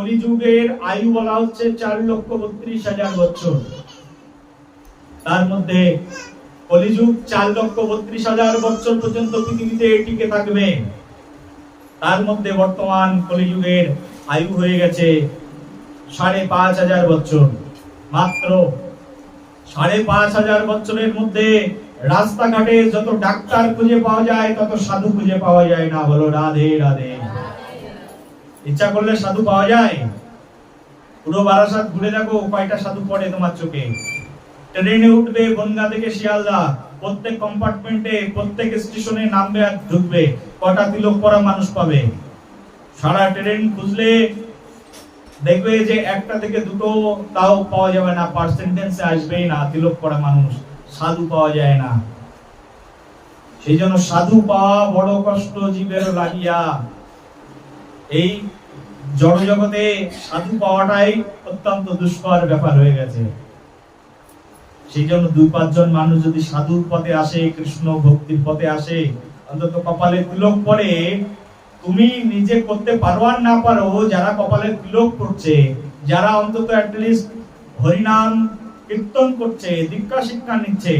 কলিযুগের আয়ু বলা হচ্ছে চার লক্ষ বত্রিশ হাজার বছর। তার মধ্যে কলিযুগ চার লক্ষ বত্রিশ হাজার বছর পর্যন্ত পৃথিবীতে টিকে থাকবে। তার মধ্যে বর্তমান কলিযুগের আয়ু হয়ে গেছে সাড়ে পাঁচ হাজার বছর। মাত্র সাড়ে পাঁচ হাজার বছরের মধ্যে রাস্তাঘাটে যত ডাক্তার খুঁজে পাওয়া যায়, তত সাধু খুঁজে পাওয়া যায় না। বলো রাধে রাধে। ইচ্ছা করলে সাধু পাওয়া যায়। পুরো বারাসাত ঘুরে দেখো, কয়টা সাধু পড়ে তোমার চোখে। ট্রেনে উঠবে বনগা থেকে শিয়ালদা, প্রত্যেক কম্পার্টমেন্টে প্রত্যেক স্টেশনে নামবে আর ঢুকবে। কটা তিলক পরা মানুষ পাবে। সারা ট্রেন খুঁজলে দেখবে যে একটা থেকে দুটো তাও পাওয়া যাবে না পার্সেন্টেন্সে আসবেই না, তিলক পরা মানুষ। সাধু পাওয়া যায় না। সেই জন্য সাধু পাওয়া বড় কষ্ট, জীবের লাগিয়া এই জড় জগতে সাধু পাওয়াটাই অত্যন্ত দুষ্কর ব্যাপার হয়ে গেছে। সেই জন্য দুই, পাঁচজন মানুষ যদি সাধুর পথে আসে, কৃষ্ণ ভক্তির পথে আসে, অন্তত কপালে তিলক পরে তুমি নিজে করতে পারো আর না পারো, যারা কপালে তিলক করছে যারা অন্তত হরিনাম কীর্তন করছে, দীক্ষা শিক্ষা নিচ্ছে,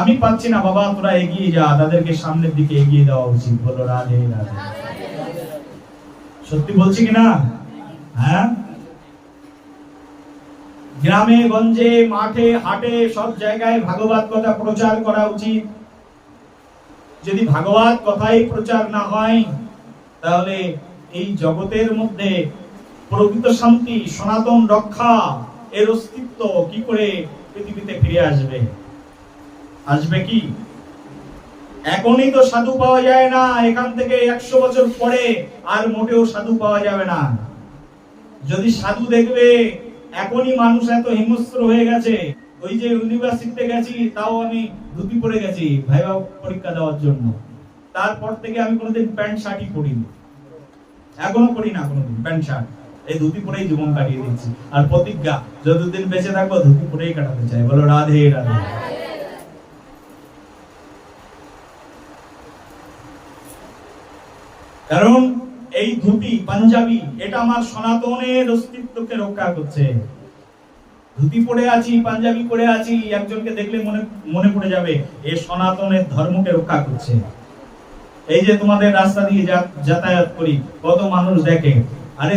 আমি পাচ্ছি না, বাবা, তোরা এগিয়ে যা, তাদেরকে সামনের দিকে এগিয়ে দেওয়া উচিত। বলো, রাধে রাধে। সত্যি বলছি কিনা? হ্যাঁ? গ্রামে, গঞ্জে, মাঠে, হাটে সব জায়গায় ভাগবত কথা প্রচার করা উচিত। যদি ভাগবত কথাই প্রচার না হয়, তাহলে এই জগতের মধ্যে প্রকৃত শান্তি, সনাতন রক্ষা, এর অস্তিত্ব কি করে পৃথিবীতে ফিরে আসবে? আসবে কি? এখনই তো সাধু পাওয়া যায় না, এখান থেকে একশো বছর পরে আর মোটেও সাধু পাওয়া যাবে না। যদি সাধু দেখবে, এখনই মানুষ এত হিংস্র হয়ে গেছে, ওই যে ইউনিভার্সিটিতে গেছি, তাও আমি ধুতি পরে গেছি, ভাইবা পরীক্ষা দেওয়ার জন্য। তারপর থেকে আমি কোনোদিন প্যান্ট, শার্টই পরিনি। এখনও পরি না কোনোদিন, প্যান্ট, শার্ট। এই ধুতি পরেই জীবন কাটিয়ে দিচ্ছি। আর প্রতিজ্ঞা, যতদিন বেঁচে থাকব, ধুতি পরেই কাটাতে চাই। বলো, রাধে রাধে। কারণ এই ধুতি পাঞ্জাবি, এটা আমার সনাতনের অস্তিত্বকে রক্ষা করছে। ধুতি পরে আছি, পাঞ্জাবি পরে আছি, একজনকে দেখলে মনে মনে পড়ে যাবে, এ সনাতনের ধর্মকে রক্ষা করছে। এই যে তোমাদের রাস্তা দিয়ে যাতায়াত করি, কত মানুষ দেখে। আরে,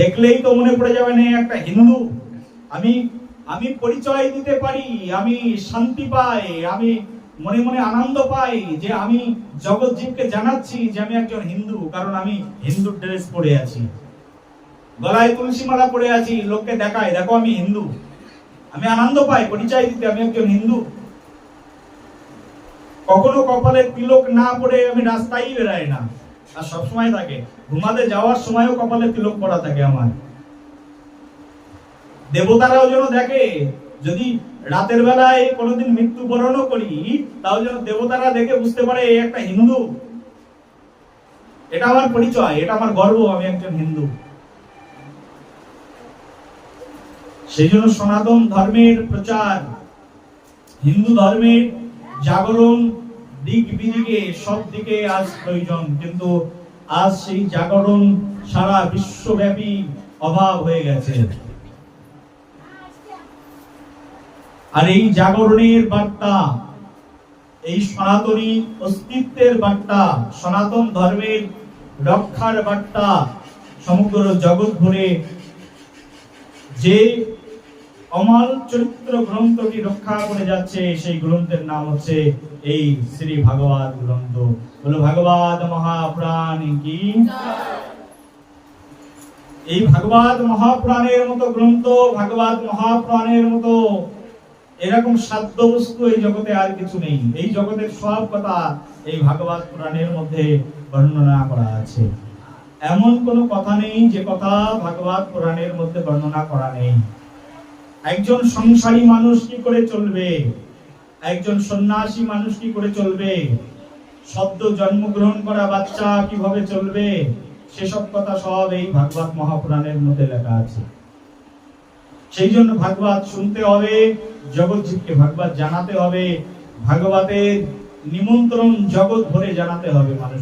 দেখলেই তো মনে পড়ে যাবে না, একটা হিন্দু। আমি আমি পরিচয় দিতে পারি, আমি শান্তি পাই, আমি মনে মনে আনন্দ পাই যে আমি জগৎজীবকে জানাচ্ছি যে আমি একজন হিন্দু, কারণ আমি হিন্দু ড্রেস পরে আছি। গলায় তুলসী মালা পরে আছি, লোককে দেখায় দেখো আমি হিন্দু। আমি আনন্দ পাই, পরিচয় দিতে আমি একজন হিন্দু। কখনো কপালে তিলক না পরে আমি রাস্তায় বেরাই না। আর সব সময় থাকে, ঘুমাতে যাওয়ার সময়ও কপালে তিলক পরা থাকে আমার। দেবতারাও যেন দেখে যদি রাতের বেলায় কোনোদিন মৃত্যুবরণও করি তাও যেন দেবতারা দেখে বুঝতে পারে এ একটা হিন্দু। এটা আমার পরিচয়, এটা আমার গর্ব, আমি একজন হিন্দু। সেই জন্য সনাতন ধর্মের প্রচার, হিন্দু ধর্মের জাগরণ দিক বিদিকে সব দিকে আজ প্রয়োজন। কিন্তু আজ সেই জাগরণ সারা বিশ্বব্যাপী অভাব হয়ে গেছে। আর এই জাগরণের বার্তা, এই সনাতনী অস্তিত্বের বার্তা, সনাতন ধর্মের রক্ষার বার্তা সমগ্র জগৎ ভরে যে অমল চরিত্র গ্রন্থটি রক্ষা করে যাচ্ছে, সেই গ্রন্থের নাম হচ্ছে এই শ্রী ভাগবত গ্রন্থ। বলো, ভাগবত মহাপ্রাণ কি? এই ভাগবত মহাপ্রাণের মতো গ্রন্থ, ভাগবত মহাপ্রাণের মতো এরকম সাধ্য বস্তু এই জগতে আর কিছু নেই। এই জগতের সব কথা এই ভাগবত পুরাণের মধ্যে বর্ণনা করা আছে। এমন কোনো কথা নেই যে কথা ভাগবত পুরাণের মধ্যে বর্ণনা করা নেই। একজন সংসারী মানুষ কি করে চলবে? একজন সন্ন্যাসী মানুষ কি করে চলবে? সদ্য জন্মগ্রহণ করা বাচ্চা কীভাবে চলবে? সেসব কথা সব এই ভাগবত মহাপুরাণের মধ্যে লেখা আছে। সেই জন্য ভাগবত শুনতে হবে জগৎজীবকে ভাগবত জানাতে হবে, ভাগবতের নিমন্ত্রণ জগৎ ভরে জানাতে হবে মানুষ